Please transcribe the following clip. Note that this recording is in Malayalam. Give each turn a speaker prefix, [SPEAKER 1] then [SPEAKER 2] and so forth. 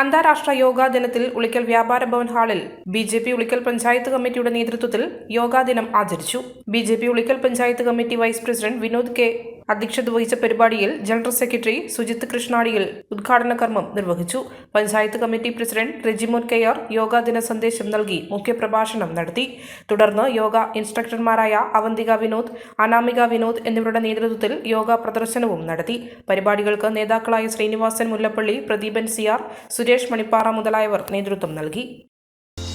[SPEAKER 1] അന്താരാഷ്ട്ര യോഗാ ദിനത്തിൽ ഉളിക്കൽ വ്യാപാര ഭവൻ ഹാളിൽ B J P Ulikkal panchayat കമ്മിറ്റിയുടെ നേതൃത്വത്തിൽ യോഗാ ദിനം ആചരിച്ചു. B J P Ulikkal panchayat committee vice president Vinod K അധ്യക്ഷത വഹിച്ച പരിപാടിയിൽ ജനറൽ സെക്രട്ടറി സുജിത് കൃഷ്ണാടിയിൽ ഉദ്ഘാടന കർമ്മം നിർവഹിച്ചു. Panchayat committee president Rejimon R yoga ദിന സന്ദേശം നൽകി മുഖ്യപ്രഭാഷണം നടത്തി. തുടർന്ന് യോഗ ഇൻസ്ട്രക്ടർമാരായ അവന്തിക വിനോദ് അനാമിക വിനോദ് എന്നിവരുടെ നേതൃത്വത്തിൽ യോഗ പ്രദർശനവും നടത്തി. പരിപാടികൾക്ക് നേതാക്കളായ ശ്രീനിവാസൻ മുല്ലപ്പള്ളി പ്രദീപൻ സിയാർ സുരേഷ് മണിപ്പാറ മുതലായവർ നേതൃത്വം നൽകി.